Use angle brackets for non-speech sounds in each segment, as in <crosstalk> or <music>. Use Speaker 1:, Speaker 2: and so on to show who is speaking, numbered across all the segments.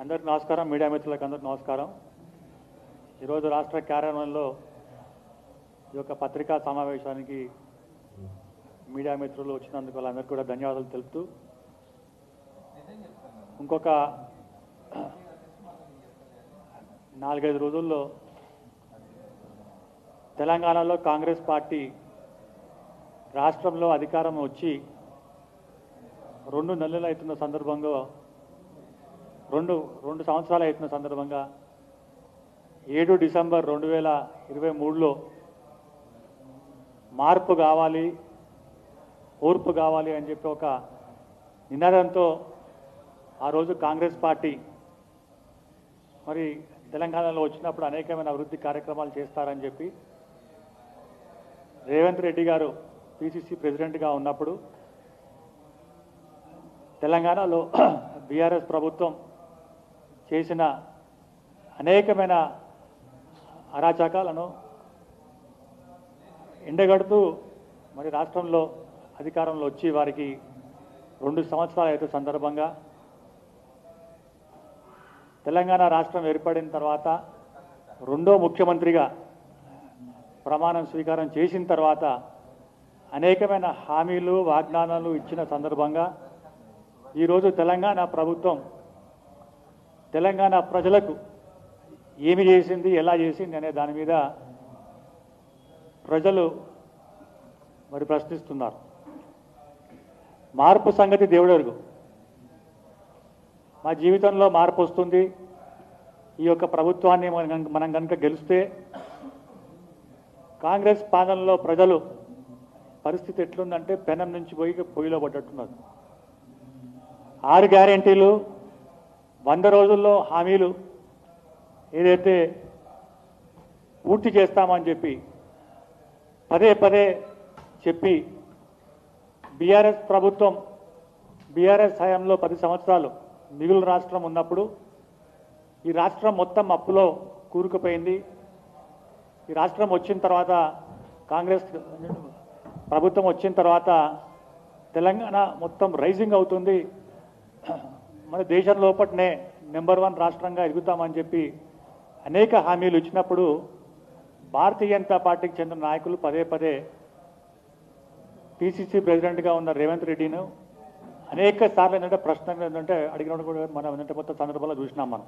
Speaker 1: అందరికి నమస్కారం మీడియా మిత్రులకు అందరికి నమస్కారం. ఈరోజు రాష్ట్ర కార్యాలయంలో ఈ యొక్క పత్రికా సమావేశానికి మీడియా మిత్రులు వచ్చినందుకు వాళ్ళందరికీ కూడా ధన్యవాదాలు తెలుపుతూ ఇంకొక నాలుగైదు రోజుల్లో తెలంగాణలో కాంగ్రెస్ పార్టీ రాష్ట్రంలో అధికారం వచ్చి రెండు నెలలు అవుతున్న సందర్భంగా రెండు రెండు సంవత్సరాలు అవుతున్న సందర్భంగా ఏడు డిసెంబర్ రెండు వేల ఇరవై మూడులో మార్పు కావాలి ఓర్పు కావాలి అని చెప్పి ఒక నినాదంతో ఆ రోజు కాంగ్రెస్ పార్టీ మరి తెలంగాణలో వచ్చినప్పుడు అనేకమైన అభివృద్ధి కార్యక్రమాలు చేస్తారని చెప్పి రేవంత్ రెడ్డి గారు పిసిసి ప్రెసిడెంట్గా ఉన్నప్పుడు తెలంగాణలో <clears throat> బీఆర్ఎస్ ప్రభుత్వం చేసిన అనేకమైన అరాచకాలను ఎండగడుతూ మరి రాష్ట్రంలో అధికారంలో వచ్చి వారికి రెండు సంవత్సరాలు అయితే సందర్భంగా తెలంగాణ రాష్ట్రం ఏర్పడిన తర్వాత రెండో ముఖ్యమంత్రిగా ప్రమాణం స్వీకారం చేసిన తర్వాత అనేకమైన హామీలు వాగ్దానాలు ఇచ్చిన సందర్భంగా ఈరోజు తెలంగాణ ప్రభుత్వం తెలంగాణ ప్రజలకు ఏమి చేసింది ఎలా చేసింది అనే దాని మీద ప్రజలు మరి ప్రశ్నిస్తున్నారు. మార్పు సంగతి దేవుడెరుగు మా జీవితంలో మార్పు వస్తుంది. ఈ యొక్క ప్రభుత్వాన్ని మనం మనం కనుక గెలిస్తే కాంగ్రెస్ పాలనలో ప్రజలు పరిస్థితి ఎట్లుందంటే పెనం నుంచి పోయి పొయ్యిలో పడ్డట్టున్నారు. ఆరు గ్యారెంటీలు వంద రోజుల్లో హామీలు ఏదైతే పూర్తి చేస్తామని చెప్పి పదే పదే చెప్పి బీఆర్ఎస్ ప్రభుత్వం బీఆర్ఎస్ హయాంలో పది సంవత్సరాలు మిగులు రాష్ట్రం ఉన్నప్పుడు ఈ రాష్ట్రం మొత్తం అప్పులో కూరుకుపోయింది. ఈ రాష్ట్రం వచ్చిన తర్వాత కాంగ్రెస్ ప్రభుత్వం వచ్చిన తర్వాత తెలంగాణ మొత్తం రైజింగ్ అవుతుంది. మన దేశం లోపటనే నెంబర్ వన్ రాష్ట్రంగా ఎదుగుతామని చెప్పి అనేక హామీలు ఇచ్చినప్పుడు భారతీయ జనతా పార్టీకి చెందిన నాయకులు పదే పదే పిసిసి ప్రెసిడెంట్గా ఉన్న రేవంత్ రెడ్డిను అనేక సార్లు ఏంటంటే ప్రశ్నలు ఏంటంటే అడిగినప్పుడు కూడా మనం ఏంటంటే కొత్త సందర్భంలో చూసినాం మనం.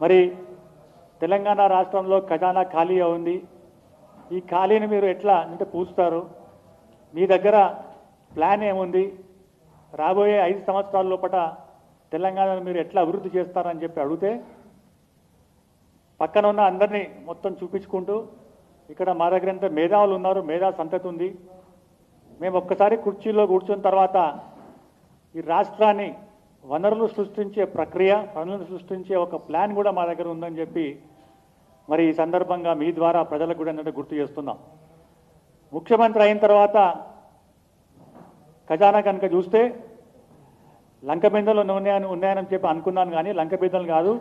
Speaker 1: మరి తెలంగాణ రాష్ట్రంలో ఖజానా ఖాళీ ఉంది. ఈ ఖాళీని మీరు ఎట్లా అంటే పూస్తారు? మీ దగ్గర ప్లాన్ ఏముంది? రాబోయే ఐదు సంవత్సరాల లోపల తెలంగాణను మీరు ఎట్లా అభివృద్ధి చేస్తారని చెప్పి అడిగితే పక్కన ఉన్న అందరినీ మొత్తం చూపించుకుంటూ ఇక్కడ మా దగ్గర ఎంత మేధావులు ఉన్నారు మేధా సంతతి ఉంది. మేము ఒక్కసారి కుర్చీలో కూర్చున్న తర్వాత ఈ రాష్ట్రాన్ని వనరులు సృష్టించే ప్రక్రియ పనులను సృష్టించే ఒక ప్లాన్ కూడా మా దగ్గర ఉందని చెప్పి మరి ఈ సందర్భంగా మీ ద్వారా ప్రజలకు కూడా ఏంటంటే గుర్తు చేస్తున్నాం. ముఖ్యమంత్రి అయిన తర్వాత ఖజానా కనుక చూస్తే లంక బిందెలు ఉన్నాయని ఉన్నాయని చెప్పి అనుకున్నాను కానీ లంక బిందెలు కాదు.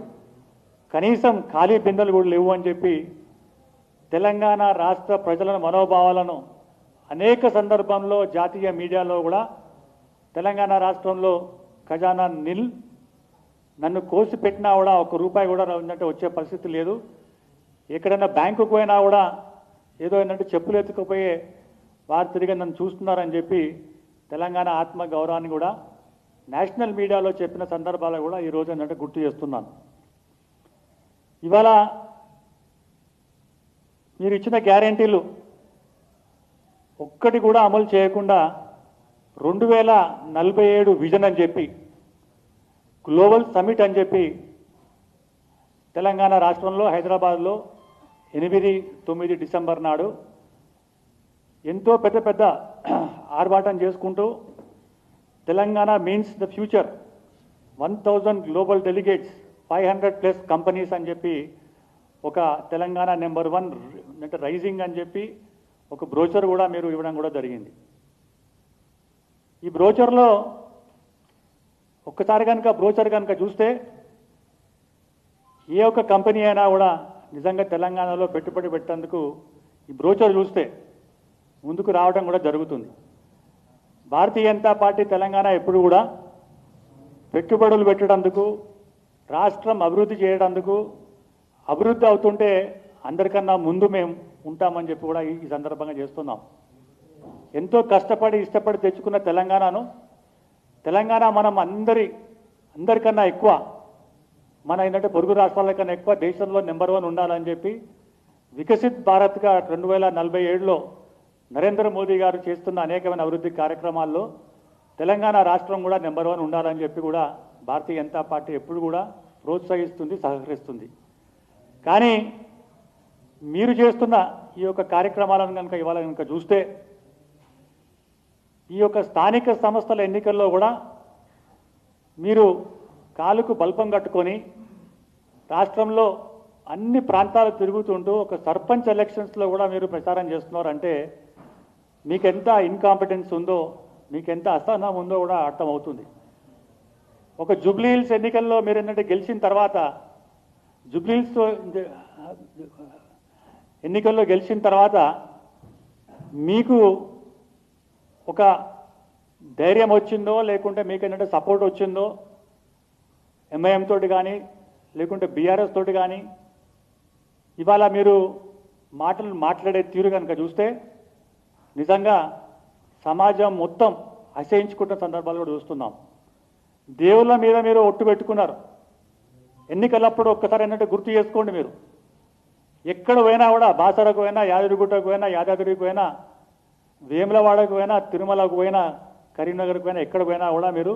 Speaker 1: కనీసం ఖాళీ బిందెలు కూడా లేవు అని చెప్పి తెలంగాణ రాష్ట్ర ప్రజల మనోభావాలను అనేక సందర్భంలో జాతీయ మీడియాలో కూడా తెలంగాణ రాష్ట్రంలో ఖజానా నిల్ నన్ను కోసి పెట్టినా కూడా ఒక రూపాయి కూడా ఉందంటే వచ్చే పరిస్థితి లేదు. ఎక్కడైనా బ్యాంకుకు పోయినా కూడా ఏదో ఏంటంటే చెప్పులు ఎత్తుకుపోయే వారు తిరిగి నన్ను చూస్తున్నారని చెప్పి తెలంగాణ ఆత్మ గౌరవాన్ని కూడా నేషనల్ మీడియాలో చెప్పిన సందర్భాలు కూడా ఈరోజు ఏంటంటే గుర్తు చేస్తున్నాను. ఇవాళ మీరు ఇచ్చిన గ్యారంటీలు ఒక్కటి కూడా అమలు చేయకుండా రెండు వేల నలభై ఏడు విజన్ అని చెప్పి గ్లోబల్ సమిట్ అని చెప్పి తెలంగాణ రాష్ట్రంలో హైదరాబాద్లో ఎనిమిది తొమ్మిది డిసెంబర్ నాడు ఎంతో పెద్ద పెద్ద ఆర్భాటం చేసుకుంటూ Telangana means the future one thousand global delegates five hundred plus companies అని చెప్పి ఒక తెలంగాణ నెంబర్ వన్ అంటే రైజింగ్ అని చెప్పి ఒక బ్రోచర్ కూడా మీరు ఇవ్వడం కూడా జరిగింది. ఈ బ్రోచర్లో ఒక్కసారి కనుక బ్రోచర్ కనుక చూస్తే ఏ ఒక్క కంపెనీ అయినా కూడా నిజంగా తెలంగాణలో పెట్టుబడి పెట్టేందుకు ఈ బ్రోచర్ చూస్తే ముందుకు రావడం కూడా జరుగుతుంది. భారతీయ జనతా పార్టీ తెలంగాణ ఎప్పుడు కూడా పెట్టుబడులు పెట్టడందుకు రాష్ట్రం అభివృద్ధి చేయడందుకు అభివృద్ధి అవుతుంటే అందరికన్నా ముందు మేము ఉంటామని చెప్పి కూడా ఈ- ఈ సందర్భంగా చేస్తున్నాం. ఎంతో కష్టపడి ఇష్టపడి తెచ్చుకున్న తెలంగాణను తెలంగాణ మనం అందరి అందరికన్నా ఎక్కువ మన ఏంటంటే పొరుగు రాష్ట్రాల కన్నా ఎక్కువ దేశంలో నెంబర్ వన్ ఉండాలని చెప్పి వికసిత్ భారత్గా రెండు వేల నలభై ఏడులో నరేంద్ర మోదీ గారు చేస్తున్న అనేకమైన అభివృద్ధి కార్యక్రమాల్లో తెలంగాణ రాష్ట్రం కూడా నెంబర్ వన్ ఉండాలని చెప్పి కూడా భారతీయ జనతా పార్టీ ఎప్పుడు కూడా ప్రోత్సహిస్తుంది సహకరిస్తుంది. కానీ మీరు చేస్తున్న ఈ యొక్క కార్యక్రమాలను కనుక ఇవాళ కనుక చూస్తే ఈ యొక్క స్థానిక సంస్థల ఎన్నికల్లో కూడా మీరు కాలుకు బల్పం కట్టుకొని రాష్ట్రంలో అన్ని ప్రాంతాలు తిరుగుతుంటూ ఒక సర్పంచ్ ఎలక్షన్స్లో కూడా మీరు ప్రచారం చేస్తున్నారంటే మీకెంత ఇన్కాంపిటెన్స్ ఉందో మీకెంత అసహనం ఉందో కూడా అర్థమవుతుంది. ఒక జుబ్లీహిల్స్ ఎన్నికల్లో మీరు ఏంటంటే గెలిచిన తర్వాత జుబ్లీహిల్స్ ఎన్నికల్లో గెలిచిన తర్వాత మీకు ఒక ధైర్యం వచ్చిందో లేకుంటే మీకు ఏంటంటే సపోర్ట్ వచ్చిందో ఎంఐఎం తోటి కానీ లేకుంటే బీఆర్ఎస్ తోటి కానీ ఇవాళ మీరు మాటలు మాట్లాడే తీరు కనుక చూస్తే నిజంగా సమాజం మొత్తం అసహించుకుంటున్న సందర్భాలు కూడా చూస్తున్నాం. దేవుళ్ళ మీద మీరు ఒట్టు పెట్టుకున్నారు. ఎన్నికలప్పుడు ఒక్కసారి ఏంటంటే గుర్తు చేసుకోండి మీరు. ఎక్కడ పోయినా కూడా బాసరకు పోయినా యాదగిరిగుట్టకు పోయినా యాదాద్రికి పోయినా వేములవాడకు పోయినా తిరుమలకు పోయినా కరీంనగర్కు పోయినా ఎక్కడ పోయినా కూడా మీరు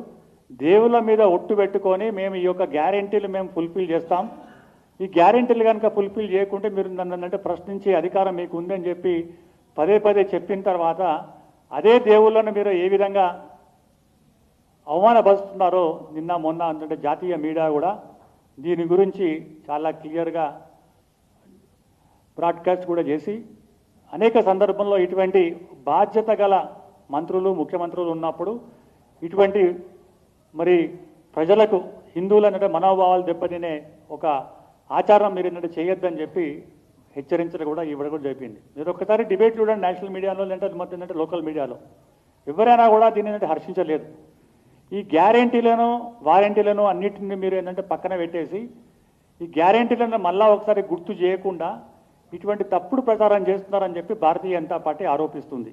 Speaker 1: దేవుళ్ళ మీద ఒట్టు పెట్టుకొని మేము ఈ యొక్క గ్యారెంటీలు మేము ఫుల్ఫిల్ చేస్తాం. ఈ గ్యారెంటీలు కనుక ఫుల్ఫిల్ చేయకుంటే మీరు నన్ను అంటే ప్రశ్నించే అధికారం మీకు ఉందని చెప్పి పదే పదే చెప్పిన తర్వాత అదే దేవుళ్ళను మీరు ఏ విధంగా అవమానపరుస్తున్నారో నిన్న మొన్న అంటే జాతీయ మీడియా కూడా దీని గురించి చాలా క్లియర్గా బ్రాడ్కాస్ట్ కూడా చేసి అనేక సందర్భంలో ఇటువంటి బాధ్యత గల మంత్రులు ముఖ్యమంత్రులు ఉన్నప్పుడు ఇటువంటి మరి ప్రజలకు హిందువులు అంటే మనోభావాలు దెబ్బతినే ఒక ఆచారం మీరు ఏంటంటే చేయొద్దని చెప్పి హెచ్చరించడం కూడా ఇవ్వడం కూడా చెప్పింది మీరు ఒక్కసారి డిబేట్ చూడండి నేషనల్ మీడియాలో లేదంటే మొత్తం ఏంటంటే లోకల్ మీడియాలో. ఎవరైనా కూడా దీన్ని ఏంటంటే హర్షించలేదు. ఈ గ్యారంటీలను వారంటీలను అన్నిటిని మీరు ఏంటంటే పక్కన పెట్టేసి ఈ గ్యారెంటీలను మళ్ళా ఒకసారి గుర్తు చేయకుండా ఇటువంటి తప్పుడు ప్రచారం చేస్తున్నారని చెప్పి భారతీయ జనతా పార్టీ ఆరోపిస్తుంది.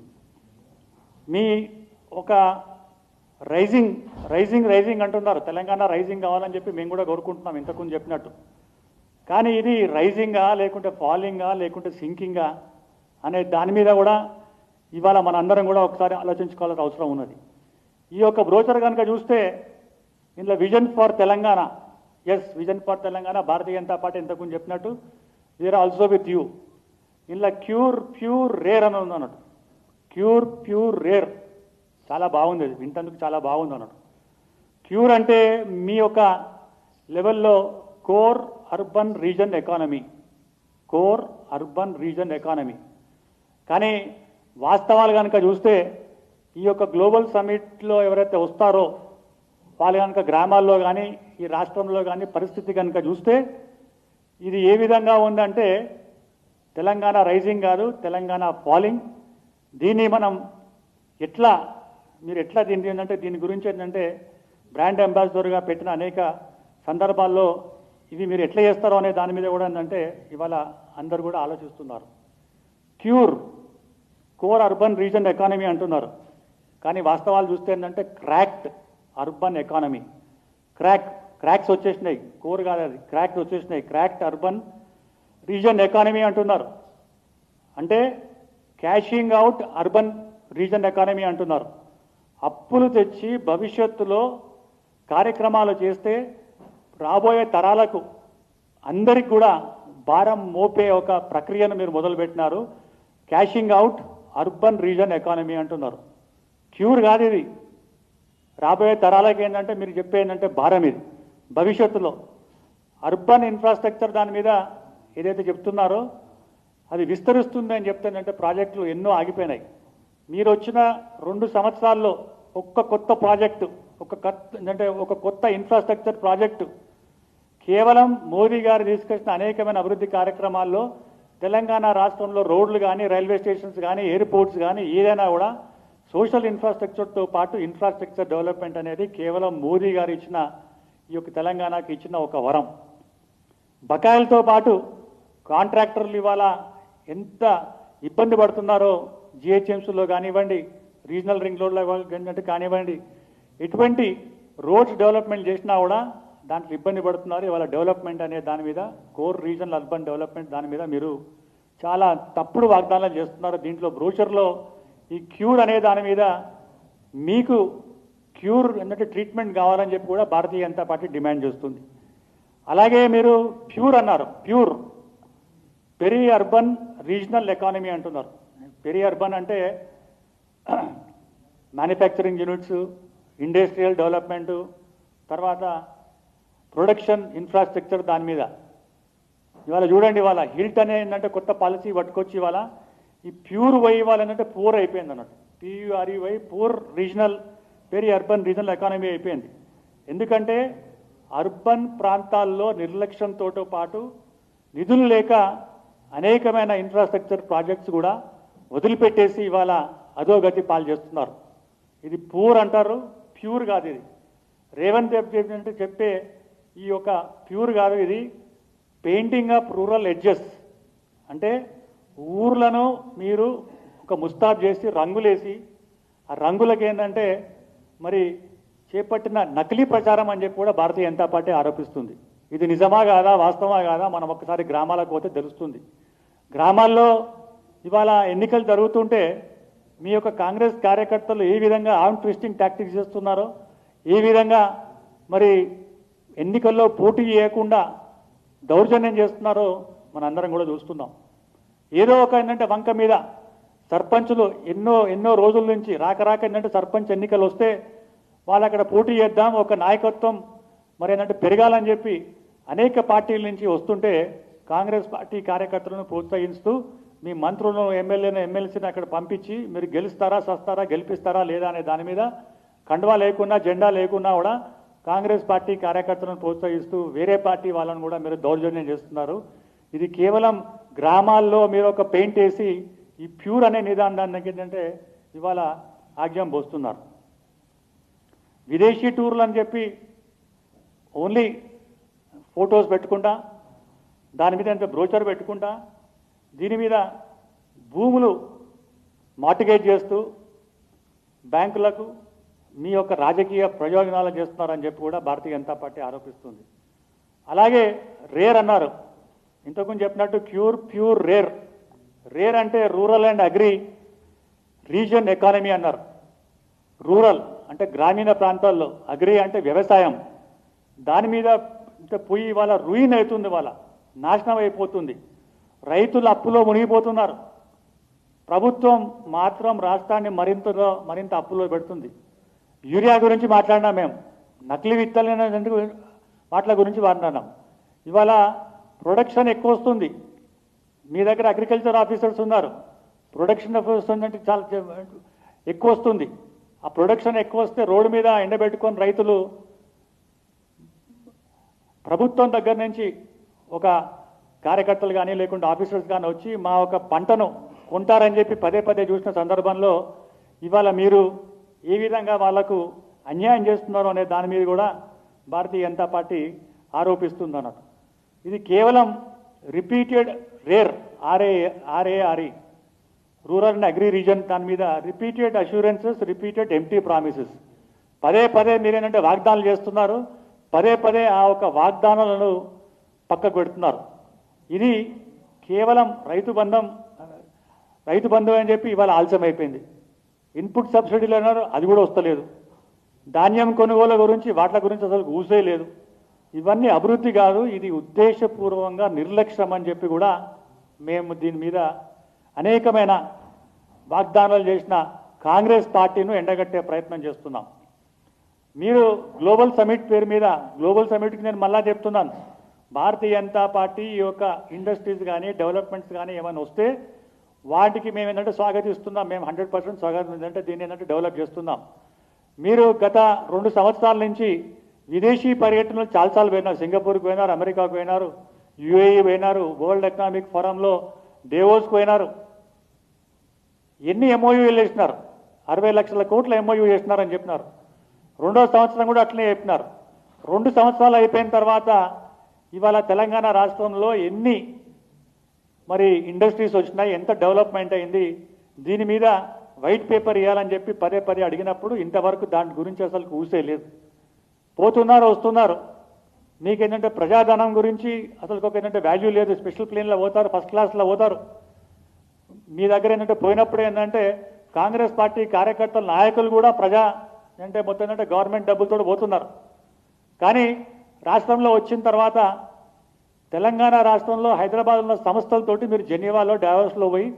Speaker 1: మీ ఒక రైజింగ్ రైజింగ్ రైజింగ్ అంటున్నారు. తెలంగాణ రైజింగ్ కావాలని చెప్పి మేము కూడా కోరుకుంటున్నాం ఇంతకుముందు చెప్పినట్టు. కానీ ఇది రైజింగా లేకుంటే ఫాలింగా లేకుంటే సింకింగా అనే దాని మీద కూడా ఇవాళ మన అందరం కూడా ఒకసారి ఆలోచించుకోవాల్సిన అవసరం ఉన్నది. ఈ యొక్క బ్రోచర్ కనుక చూస్తే ఇందులో vision for Telangana. Yes vision for Telangana Bharatiya Janata party ఇంతకుముందు చెప్పినట్టు. We are also with you ఇందులో క్యూర్ ప్యూర్ రేర్ అని ఉంది అన్నట్టు. Cure pure rare. చాలా బాగుంది అది. వింటందుకు చాలా బాగుంది అన్నట్టు. క్యూర్ అంటే మీ యొక్క లెవెల్లో core urban region economy. Core urban region economy. కానీ వాస్తవాలు కనుక చూస్తే ఈ యొక్క గ్లోబల్ సమిట్లో ఎవరైతే వస్తారో వాళ్ళు కనుక గ్రామాల్లో కానీ ఈ రాష్ట్రంలో కానీ పరిస్థితి కనుక చూస్తే ఇది ఏ విధంగా ఉందంటే తెలంగాణ రైజింగ్ కాదు తెలంగాణ ఫాలింగ్. దీన్ని మనం ఎట్లా మీరు ఎట్లా దీన్ని ఏంటంటే దీని గురించి ఏంటంటే బ్రాండ్ అంబాసిడర్గా పెట్టిన అనేక సందర్భాల్లో ఇవి మీరు ఎట్లా చేస్తారో అనే దాని మీద కూడా ఏంటంటే ఇవాళ అందరు కూడా ఆలోచిస్తున్నారు. Cure core urban region economy అంటున్నారు. కానీ వాస్తవాలు చూస్తే ఏంటంటే cracked urban economy. Crack cracks వచ్చేసినాయి. కోర్ కాదు అది. క్రాక్స్ వచ్చేసినాయి. క్రాక్డ్ అర్బన్ రీజన్ ఎకానమీ అంటున్నారు. అంటే cashing out urban region economy అంటున్నారు. అప్పులు తెచ్చి భవిష్యత్తులో కార్యక్రమాలు చేస్తే రాబోయే తరాలకు అందరికి కూడా భారం మోపే ఒక ప్రక్రియను మీరు మొదలుపెట్టినారు. Cashing out urban region economy అంటున్నారు. క్యూర్ కాదు ఇది. రాబోయే తరాలకి ఏంటంటే మీరు చెప్పే ఏంటంటే భారం ఇది. భవిష్యత్తులో అర్బన్ ఇన్ఫ్రాస్ట్రక్చర్ దాని మీద ఏదైతే చెప్తున్నారో అది విస్తరిస్తుంది అని చెప్తానంటే ప్రాజెక్టులు ఎన్నో ఆగిపోయినాయి. మీరు వచ్చిన రెండు సంవత్సరాల్లో ఒక్క కొత్త ప్రాజెక్టు ఒక కొత్త అంటే ఒక కొత్త ఇన్ఫ్రాస్ట్రక్చర్ ప్రాజెక్టు కేవలం మోదీ గారు తీసుకొచ్చిన అనేకమైన అభివృద్ధి కార్యక్రమాల్లో తెలంగాణ రాష్ట్రంలో రోడ్లు కానీ రైల్వే స్టేషన్స్ కానీ ఎయిర్పోర్ట్స్ కానీ ఏదైనా కూడా సోషల్ ఇన్ఫ్రాస్ట్రక్చర్తో పాటు ఇన్ఫ్రాస్ట్రక్చర్ డెవలప్మెంట్ అనేది కేవలం మోదీ గారు ఇచ్చిన ఈ యొక్క తెలంగాణకి ఇచ్చిన ఒక వరం. బకాయిలతో పాటు కాంట్రాక్టర్లు ఇవాళ ఎంత ఇబ్బంది పడుతున్నారో జిహెచ్ఎంసీలో కానివ్వండి రీజనల్ రింగ్ రోడ్లో కానివ్వండి ఎటువంటి రోడ్స్ డెవలప్మెంట్ చేసినా కూడా దాంట్లో ఇబ్బంది పడుతున్నారు. ఇవాళ డెవలప్మెంట్ అనే దాని మీద కోర్ రీజనల్ అర్బన్ డెవలప్మెంట్ దాని మీద మీరు చాలా తప్పుడు వాగ్దానాలు చేస్తున్నారు. దీంట్లో బ్రోచర్లో ఈ క్యూర్ అనే దాని మీద మీకు క్యూర్ ఏంటంటే ట్రీట్మెంట్ కావాలని చెప్పి కూడా భారతీయ జనతా పార్టీ డిమాండ్ చేస్తుంది. అలాగే మీరు ప్యూర్ అన్నారు. Pure. Peri urban regional economy అంటున్నారు. పెరి అర్బన్ అంటే <clears throat> మ్యానుఫ్యాక్చరింగ్ యూనిట్స్ ఇండస్ట్రియల్ డెవలప్మెంటు తర్వాత ప్రొడక్షన్ ఇన్ఫ్రాస్ట్రక్చర్ దాని మీద. ఇవాళ చూడండి ఇవాళ హిల్ట్ అనే ఏంటంటే కొత్త పాలసీ పట్టుకొచ్చి ఇవాళ ఈ ప్యూర్ వై ఇవాళ ఏంటంటే పూర్ అయిపోయింది అన్నట్టు. P U R E Y poor regional very urban regional economy అయిపోయింది. ఎందుకంటే అర్బన్ ప్రాంతాల్లో నిర్లక్ష్యంతో పాటు నిధులు లేక అనేకమైన ఇన్ఫ్రాస్ట్రక్చర్ ప్రాజెక్ట్స్ కూడా వదిలిపెట్టేసి ఇవాళ అధోగతి పాలు చేస్తున్నారు. ఇది పూర్ అంటారు ప్యూర్ కాదు ఇది. రేవంత్ చెప్పినట్టు చెప్పే ఈ యొక్క ప్యూర్ కాదు ఇది పెయింటింగ్ ఆఫ్ రూరల్ ఎడ్జెస్. అంటే ఊర్లను మీరు ఒక ముస్తాబ్ చేసి రంగులేసి ఆ రంగులకి ఏంటంటే మరి చేపట్టిన నకిలీ ప్రచారం అని చెప్పి కూడా భారతీయ జనతా పార్టీ ఆరోపిస్తుంది. ఇది నిజమా కాదా వాస్తవమా కాదా మనం ఒక్కసారి గ్రామాలకు పోతే తెలుస్తుంది. గ్రామాల్లో ఇవాళ ఎన్నికలు జరుగుతుంటే మీ యొక్క కాంగ్రెస్ కార్యకర్తలు ఏ విధంగా ఆన్ ట్విస్టింగ్ టాక్టిక్స్ చేస్తున్నారో ఏ విధంగా మరి ఎన్నికల్లో పోటీ చేయకుండా దౌర్జన్యం చేస్తున్నారో మనందరం కూడా చూస్తున్నాం. ఏదో ఒక ఏంటంటే వంక మీద సర్పంచులు ఎన్నో ఎన్నో రోజుల నుంచి రాక రాక ఏంటంటే సర్పంచ్ ఎన్నికలు వస్తే వాళ్ళు అక్కడ పోటీ చేద్దాం ఒక నాయకత్వం మరి ఏంటంటే పెరగాలని చెప్పి అనేక పార్టీల నుంచి వస్తుంటే కాంగ్రెస్ పార్టీ కార్యకర్తలను ప్రోత్సహిస్తూ మీ మంత్రులను ఎమ్మెల్యేను ఎమ్మెల్సీని అక్కడ పంపించి మీరు గెలుస్తారా సస్తారా గెలిపిస్తారా లేదా అనే దాని మీద కండువా లేకున్నా జెండా లేకున్నా కూడా కాంగ్రెస్ పార్టీ కార్యకర్తలను ప్రోత్సహిస్తూ వేరే పార్టీ వాళ్ళని కూడా మీరు దౌర్జన్యం చేస్తున్నారు. ఇది కేవలం గ్రామాల్లో మీరు ఒక పెయింట్ వేసి ఈ ప్యూర్ అనే నిదానానికి ఏంటంటే ఇవాళ ఆజ్ఞం పోస్తున్నారు. విదేశీ టూర్లు అని చెప్పి ఓన్లీ ఫొటోస్ పెట్టుకుంటా దాని మీద ఎంత బ్రోచర్ పెట్టుకుంటా దీని మీద భూములు మార్టిగేజ్ చేస్తూ బ్యాంకులకు మీ యొక్క రాజకీయ ప్రయోజనాలు చేస్తున్నారని చెప్పి కూడా భారతీయ జనతా పార్టీ ఆరోపిస్తుంది. అలాగే రేర్ అన్నారు. ఇంతకుముందు చెప్పినట్టు క్యూర్ ప్యూర్ రేర్. రేర్ అంటే rural and agri region economy అన్నారు. రూరల్ అంటే గ్రామీణ ప్రాంతాల్లో అగ్రి అంటే వ్యవసాయం. దాని మీద అంటే పోయి వాళ్ళ రూయిన్ అవుతుంది వాళ్ళ నాశనం అయిపోతుంది. రైతులు అప్పులో మునిగిపోతున్నారు. ప్రభుత్వం మాత్రం రాష్ట్రాన్ని మరింతగా మరింత అప్పులో పెడుతుంది. యూరియా గురించి మాట్లాడినాం మేము. నకిలీ విత్తనాలు వాటిల గురించి మాట్లాడినాం. ఇవాళ ప్రొడక్షన్ ఎక్కువ వస్తుంది. మీ దగ్గర అగ్రికల్చర్ ఆఫీసర్స్ ఉన్నారు. ప్రొడక్షన్ వస్తుందంటే చాలా ఎక్కువ వస్తుంది. ఆ ప్రొడక్షన్ ఎక్కువ వస్తే రోడ్డు మీద ఎండబెట్టుకొని రైతులు ప్రభుత్వం దగ్గర నుంచి ఒక కార్యకర్తలు కానీ లేకుంటే ఆఫీసర్స్ కానీ వచ్చి మా ఒక పంటను కొంటారని చెప్పి పదే పదే చూసిన సందర్భంలో ఇవాళ మీరు ఏ విధంగా వాళ్ళకు అన్యాయం చేస్తున్నారో అనే దాని మీద కూడా భారతీయ జనతా పార్టీ ఆరోపిస్తుంది అన్నట్టు ఇది కేవలం repeated rare R A R A R E rural and agri region దాని మీద repeated assurances repeated empty promises. పదే పదే మీరేంటంటే వాగ్దానాలు చేస్తున్నారు పదే పదే ఆ ఒక వాగ్దానాలను పక్కకు పెడుతున్నారు. ఇది కేవలం రైతు బంధం రైతు బంధం అని చెప్పి ఇవాళ ఆలస్యం అయిపోయింది ఇన్పుట్ సబ్సిడీలు అన్నారు అది కూడా వస్తలేదు. ధాన్యం కొనుగోలు గురించి వాటి గురించి అసలు ఊసే లేదు. ఇవన్నీ అభివృద్ధి కాదు ఇది ఉద్దేశపూర్వకంగా నిర్లక్ష్యం అని చెప్పి కూడా మేము దీని మీద అనేకమైన వాగ్దానాలు చేసిన కాంగ్రెస్ పార్టీను ఎండగట్టే ప్రయత్నం చేస్తున్నాం. మీరు గ్లోబల్ సమిట్ పేరు మీద గ్లోబల్ సమిట్కి నేను మళ్ళా చెప్తున్నాను. భారతీయ జనతా పార్టీ ఈ యొక్క ఇండస్ట్రీస్ కానీ డెవలప్మెంట్స్ కానీ ఏమైనా వస్తే వాటికి మేము ఏంటంటే స్వాగతిస్తున్నాం. మేము హండ్రెడ్ పర్సెంట్ స్వాగతం ఏంటంటే దీన్ని ఏంటంటే డెవలప్ చేస్తున్నాం. మీరు గత రెండు సంవత్సరాల నుంచి విదేశీ పర్యటనలు చాలాసార్లు పోయినారు. సింగపూర్కి పోయినారు అమెరికాకు పోయినారు యుఏఈ పోయినారు వరల్డ్ ఎకనామిక్ ఫోరంలో డేవోస్కి పోయినారు. ఎన్ని ఎంఓయూలు వేసినారు? అరవై లక్షల కోట్ల ఎంఓయూ చేసినారని చెప్పినారు. రెండో సంవత్సరం కూడా అట్లనే చెప్పినారు. రెండు సంవత్సరాలు అయిపోయిన తర్వాత ఇవాళ తెలంగాణ రాష్ట్రంలో ఎన్ని మరి ఇండస్ట్రీస్ వచ్చినాయి ఎంత డెవలప్మెంట్ అయింది దీని మీద వైట్ పేపర్ ఇవ్వాలని చెప్పి పదే పదే అడిగినప్పుడు ఇంతవరకు దాని గురించి అసలు ఊసే లేదు. పోతున్నారు వస్తున్నారు. మీకేంటంటే ప్రజాధనం గురించి అసలు ఒక ఏంటంటే వాల్యూ లేదు. స్పెషల్ ప్లేన్లో పోతారు ఫస్ట్ క్లాస్లో పోతారు. మీ దగ్గర ఏంటంటే పోయినప్పుడు ఏంటంటే కాంగ్రెస్ పార్టీ కార్యకర్తల నాయకులు కూడా ప్రజా అంటే మొత్తం ఏంటంటే గవర్నమెంట్ డబ్బులతో పోతున్నారు. కానీ రాష్ట్రంలో వచ్చిన తర్వాత తెలంగాణ రాష్ట్రంలో హైదరాబాద్ ఉన్న సంస్థలతోటి మీరు జెనీవాలో డావోస్లో పోయి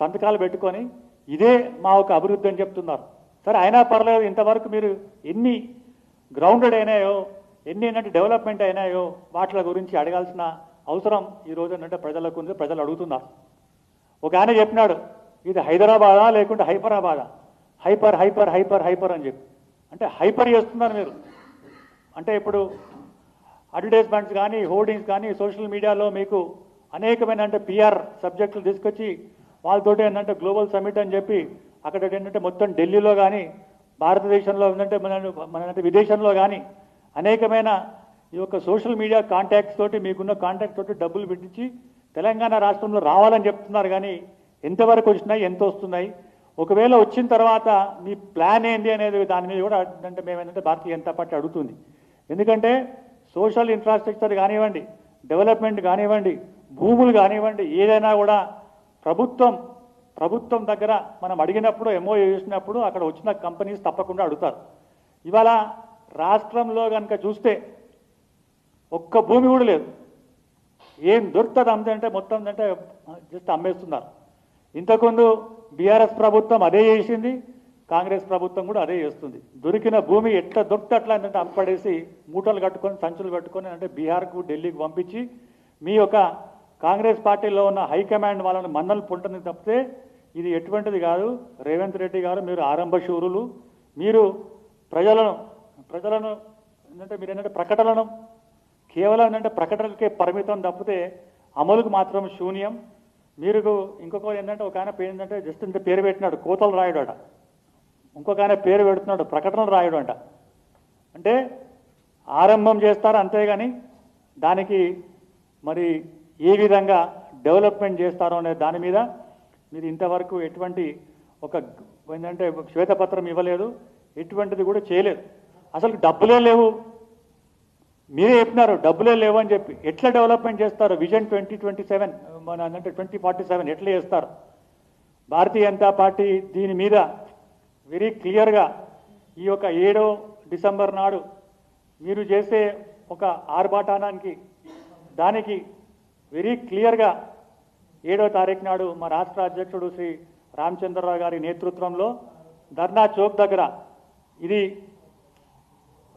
Speaker 1: సంతకాలు పెట్టుకొని ఇదే మా ఒక అభివృద్ధి అని చెప్తున్నారు. సరే అయినా పర్లేదు ఇంతవరకు మీరు ఎన్ని గ్రౌండెడ్ అయినాయో ఎన్ని ఏంటంటే డెవలప్మెంట్ అయినాయో వాటి గురించి అడగాల్సిన అవసరం ఈ ఏంటంటే ప్రజలకు ఉంది ప్రజలు అడుగుతున్నారు. ఒక ఆయన చెప్పినాడు ఇది హైదరాబాదా లేకుంటే హైపరాబాదా? హైపర్ హైపర్ హైపర్ హైపర్ అని చెప్పి. అంటే హైపర్ చేస్తున్నారు మీరు. అంటే ఇప్పుడు అడ్వర్టైజ్మెంట్స్ కానీ హోర్డింగ్స్ కానీ సోషల్ మీడియాలో మీకు అనేకమైన అంటే పిఆర్ సబ్జెక్టులు తీసుకొచ్చి వాళ్ళతోటి ఏంటంటే గ్లోబల్ సమ్మిట్ అని చెప్పి అక్కడ ఏంటంటే మొత్తం ఢిల్లీలో కానీ భారతదేశంలో ఏంటంటే మన మన అంటే విదేశంలో కానీ అనేకమైన ఈ యొక్క సోషల్ మీడియా కాంటాక్ట్స్ తోటి మీకున్న కాంటాక్ట్ తోటి డబ్బులు పెట్టించి తెలంగాణ రాష్ట్రంలో రావాలని చెప్తున్నారు కానీ ఎంతవరకు వచ్చినాయి ఎంత వస్తున్నాయి? ఒకవేళ వచ్చిన తర్వాత మీ ప్లాన్ ఏంటి అనేది దాని మీద కూడా అంటే మేము ఏంటంటే భారతీయ జనతా పార్టీ అడుగుతుంది. ఎందుకంటే సోషల్ ఇన్ఫ్రాస్ట్రక్చర్ కానివ్వండి డెవలప్మెంట్ కానివ్వండి భూములు కానివ్వండి ఏదైనా కూడా ప్రభుత్వం ప్రభుత్వం దగ్గర మనం అడిగినప్పుడు ఎంఓ చేసినప్పుడు అక్కడ వచ్చిన కంపెనీస్ తప్పకుండా అడుగుతారు. ఇవాళ రాష్ట్రంలో కనుక చూస్తే ఒక్క భూమి కూడా లేదు. ఏం దొరుకుతుంది అంతంటే మొత్తం అంటే జస్ట్ అమ్మేస్తున్నారు. ఇంతకుముందు బీఆర్ఎస్ ప్రభుత్వం అదే చేసింది కాంగ్రెస్ ప్రభుత్వం కూడా అదే చేస్తుంది. దొరికిన భూమి ఎట్లా దొరికితే అట్లా ఏంటంటే అమ్మపడేసి మూటలు కట్టుకొని సంచులు కట్టుకొని అంటే బీహార్కు ఢిల్లీకి పంపించి మీ యొక్క కాంగ్రెస్ పార్టీలో ఉన్న హైకమాండ్ వాళ్ళని మన్నలు పుంటని తప్పితే ఇది ఎటువంటిది కాదు. రేవంత్ రెడ్డి గారు మీరు ఆరంభ శూరులు. మీరు ప్రజలను ప్రజలను ఏంటంటే మీరు ఏంటంటే ప్రకటనలను కేవలం ఏంటంటే ప్రకటనలకే పరిమితం తప్పితే అమలుకు మాత్రం శూన్యం. మీరు ఇంకొక ఏంటంటే ఒక ఆయన పేరు ఏంటంటే జస్ట్ ఇంత పేరు పెట్టినాడు కోతలు రాయుడు అట. ఇంకొక ఆయన పేరు పెడుతున్నాడు ప్రకటనలు రాయడం అంట. అంటే ఆరంభం చేస్తారు అంతేగాని దానికి మరి ఏ విధంగా డెవలప్మెంట్ చేస్తారో అనే దాని మీద మీరు ఇంతవరకు ఎటువంటి ఒక ఏంటంటే శ్వేతపత్రం ఇవ్వలేదు ఎటువంటిది కూడా చేయలేదు. అసలు డబ్బులే లేవు. మీరే చెప్పినారు డబ్బులే లేవు అని చెప్పి. ఎట్లా డెవలప్మెంట్ చేస్తారు? విజన్ ట్వంటీ ట్వంటీ సెవెన్ మన అంటే ట్వంటీ ఫార్టీ సెవెన్ ఎట్లా చేస్తారు? భారతీయ జనతా పార్టీ దీని మీద వెరీ క్లియర్గా ఈ యొక్క ఏడో డిసెంబర్ నాడు మీరు చేసే ఒక ఆర్భాటానానికి దానికి వెరీ క్లియర్గా ఏడో తారీఖు నాడు మా రాష్ట్ర అధ్యక్షుడు శ్రీ రామచంద్రరావు గారి నేతృత్వంలో ధర్నా చౌక్ దగ్గర ఇది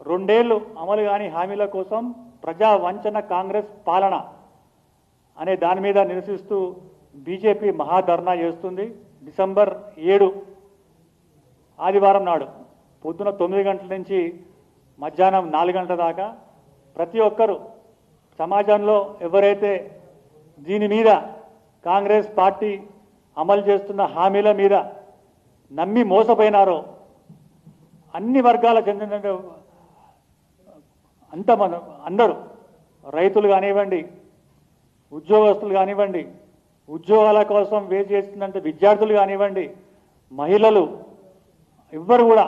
Speaker 1: రెండేళ్ళు అమలు కాని హామీల కోసం ప్రజా వంచన కాంగ్రెస్ పాలన అనే దాని మీద నిరసిస్తూ బీజేపీ మహాధర్నా చేస్తుంది. డిసెంబర్ ఏడు ఆదివారం నాడు పొద్దున తొమ్మిది గంటల నుంచి మధ్యాహ్నం నాలుగు గంటల దాకా ప్రతి ఒక్కరూ సమాజంలో ఎవరైతే దీని మీద కాంగ్రెస్ పార్టీ అమలు చేస్తున్న హామీల మీద నమ్మి మోసపోయినారో అన్ని వర్గాల చెందిన అంత మన అందరూ రైతులు కానివ్వండి ఉద్యోగస్తులు కానివ్వండి ఉద్యోగాల కోసం వేచి చేస్తున్నంత విద్యార్థులు కానివ్వండి మహిళలు ఎవ్వరు కూడా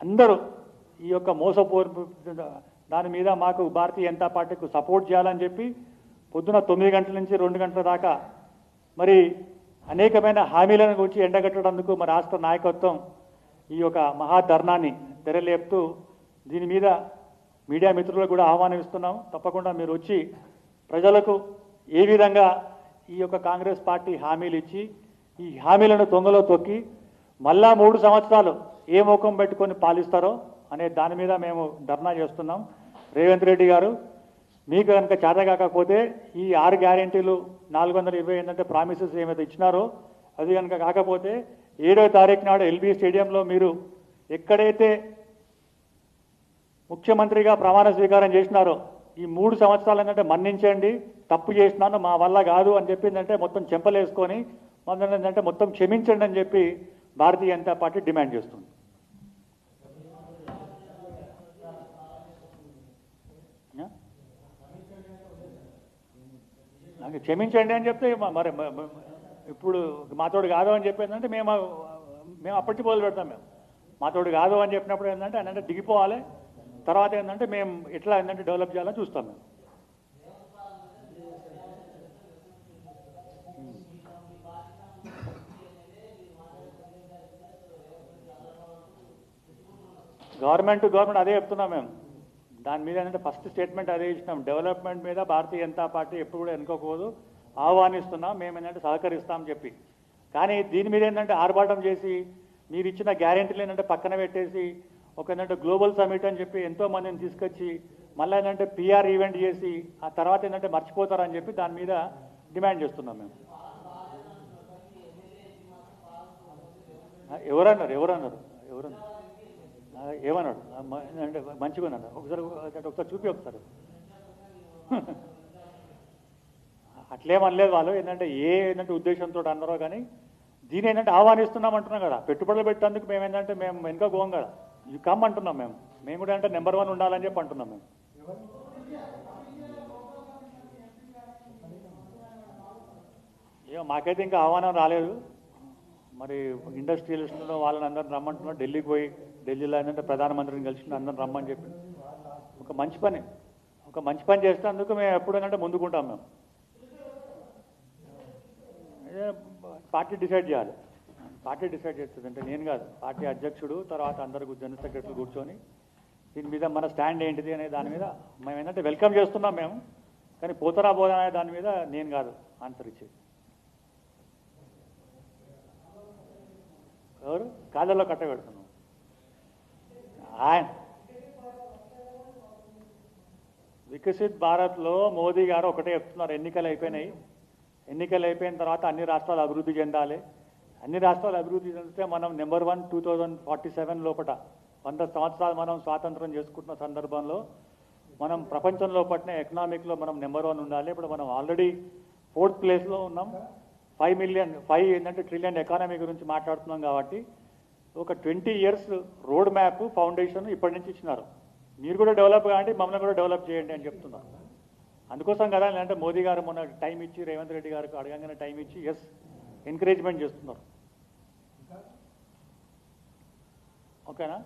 Speaker 1: అందరూ ఈ యొక్క మోసపో దాని మీద మాకు భారతీయ జనతా పార్టీకి సపోర్ట్ చేయాలని చెప్పి పొద్దున తొమ్మిది గంటల నుంచి రెండు గంటల దాకా మరి అనేకమైన హామీలను గురించి ఎండగట్టడందుకు మా రాష్ట్ర నాయకత్వం ఈ యొక్క మహాధర్నాన్ని తెరలేపుతూ దీని మీద మీడియా మిత్రులకు కూడా ఆహ్వానిస్తున్నాం. తప్పకుండా మీరు వచ్చి ప్రజలకు ఏ విధంగా ఈ యొక్క కాంగ్రెస్ పార్టీ హామీలు ఇచ్చి ఈ హామీలను దొంగలో తొక్కి మళ్ళా మూడు సంవత్సరాలు ఏ ముఖం పెట్టుకొని పాలిస్తారో అనే దాని మీద మేము ధర్నా చేస్తున్నాం. రేవంత్ రెడ్డి గారు మీకు కనుక చేత కాకపోతే ఈ ఆరు గ్యారెంటీలు నాలుగు వందల ఇరవై ఏంటంటే ప్రామిసెస్ ఏమైతే ఇచ్చినారో అది కనుక కాకపోతే ఏడో తారీఖు నాడు ఎల్బీ స్టేడియంలో మీరు ఎక్కడైతే ముఖ్యమంత్రిగా ప్రమాణ స్వీకారం చేసినారో ఈ మూడు సంవత్సరాలు ఏంటంటే మన్నించండి. తప్పు చేసినాను మా వల్ల కాదు అని చెప్పిందంటే మొత్తం చెంపలేసుకొని మొత్తం ఏంటంటే మొత్తం క్షమించండి అని చెప్పి భారతీయ జనతా పార్టీ డిమాండ్ చేస్తుంది. నాకు క్షమించండి అని చెప్తే మరి ఇప్పుడు మాతోడు కాదు అని చెప్పిందంటే మేము మేము అప్పటికి మొదలు పెడతాం మేము. మాతోడు కాదు అని చెప్పినప్పుడు ఏంటంటే అంటే దిగిపోవాలి. తర్వాత ఏంటంటే మేము ఎట్లా ఏంటంటే డెవలప్ చేయాలని చూస్తాం మేము. గవర్నమెంట్ గవర్నమెంట్ అదే చెప్తున్నాం మేము. దాని మీద ఏంటంటే ఫస్ట్ స్టేట్మెంట్ అదే ఇచ్చినాం. డెవలప్మెంట్ మీద భారతీయ జనతా పార్టీ ఎప్పుడు కూడా ఎన్నుకోకూడదు ఆహ్వానిస్తున్నాం. మేము ఏంటంటే సహకరిస్తాం చెప్పి. కానీ దీని మీద ఏంటంటే ఆర్భాటం చేసి మీరు ఇచ్చిన గ్యారెంటీలు ఏంటంటే పక్కన పెట్టేసి ఒక ఏంటంటే గ్లోబల్ సమిట్ అని చెప్పి ఎంతో మందిని తీసుకొచ్చి మళ్ళీ ఏంటంటే పిఆర్ ఈవెంట్ చేసి ఆ తర్వాత ఏంటంటే మర్చిపోతారని చెప్పి దాని మీద డిమాండ్ చేస్తున్నాం మేము. ఎవరన్నారు? ఎవరన్నారు? ఎవరన్నారు? ఏమన్నాడు? ఆ, మ- అంటే మంచిగా ఉన్నాడు? ఒకసారి అంటే ఒకసారి చూపి ఒకసారి. <laughs> అట్లేమనలేదు వాళ్ళు. ఏంటంటే ఏ ఏంటంటే ఉద్దేశంతో అన్నారో కానీ దీని ఏంటంటే ఆహ్వానిస్తున్నాం అంటున్నాం కదా. పెట్టుబడులు పెట్టేందుకు మేము ఏంటంటే మేము వెనుక గోం కదా. ఇవి కమ్ అంటున్నాం మేము. మేము కూడా అంటే నెంబర్ వన్ ఉండాలని చెప్పి అంటున్నాం మేము. ఏమో మాకైతే ఇంకా ఆహ్వానం రాలేదు. మరి ఇండస్ట్రియలిస్టులు వాళ్ళని అందరిని రమ్మంటున్నాం ఢిల్లీకి పోయి ఢిల్లీలో ఏంటంటే ప్రధానమంత్రిని కలిసి అందరం రమ్మని చెప్పి ఒక మంచి పని. ఒక మంచి పని చేసినందుకు మేము ఎప్పుడైనా ముందుకుంటాం మేము. పార్టీ డిసైడ్ చేయాలి. పార్టీ డిసైడ్ చేస్తుంది అంటే నేను కాదు. పార్టీ అధ్యక్షుడు తర్వాత అందరు జనరల్ సెక్రటరీ కూర్చొని దీని మీద మన స్టాండ్ ఏంటిది అనే దాని మీద మేము ఏంటంటే వెల్కమ్ చేస్తున్నాం మేము. కానీ పోతరా పోదా అనే దాని మీద నేను కాదు ఆన్సర్ ఇచ్చేది. ఎవరు? కాళ్ళలో కట్ట పెడుతున్నాం. ఆయన వికసిత్ భారత్లో మోదీ గారు ఒకటే చెప్తున్నారు ఎన్నికలు అయిపోయినాయి. ఎన్నికలు అయిపోయిన తర్వాత అన్ని రాష్ట్రాలు అభివృద్ధి చెందాలి. అన్ని రాష్ట్రాలు అభివృద్ధి చెందితే మనం number one two thousand forty seven లోపట వంద సంవత్సరాలు మనం స్వాతంత్రం చేసుకుంటున్న సందర్భంలో మనం ప్రపంచంలో పట్టిన ఎకనామిక్లో మనం నెంబర్ వన్ ఉండాలి. ఇప్పుడు మనం ఆల్రెడీ ఫోర్త్ ప్లేస్లో ఉన్నాం. ఫైవ్ మిలియన్ ఫైవ్ ఏంటంటే ట్రిలియన్ ఎకానమీ గురించి మాట్లాడుతున్నాం కాబట్టి ఒక twenty years road map foundation ఇప్పటి నుంచి ఇచ్చినారు. మీరు కూడా డెవలప్ కాండి మమ్మల్ని కూడా డెవలప్ చేయండి అని చెప్తున్నారు. అందుకోసం కదా అంటే మోదీ గారు మొన్న టైం ఇచ్చి రేవంత్ రెడ్డి గారికి అడగంగానే టైం ఇచ్చి ఎస్ ఎంకరేజ్మెంట్ చేస్తున్నారు. ఓకేనా?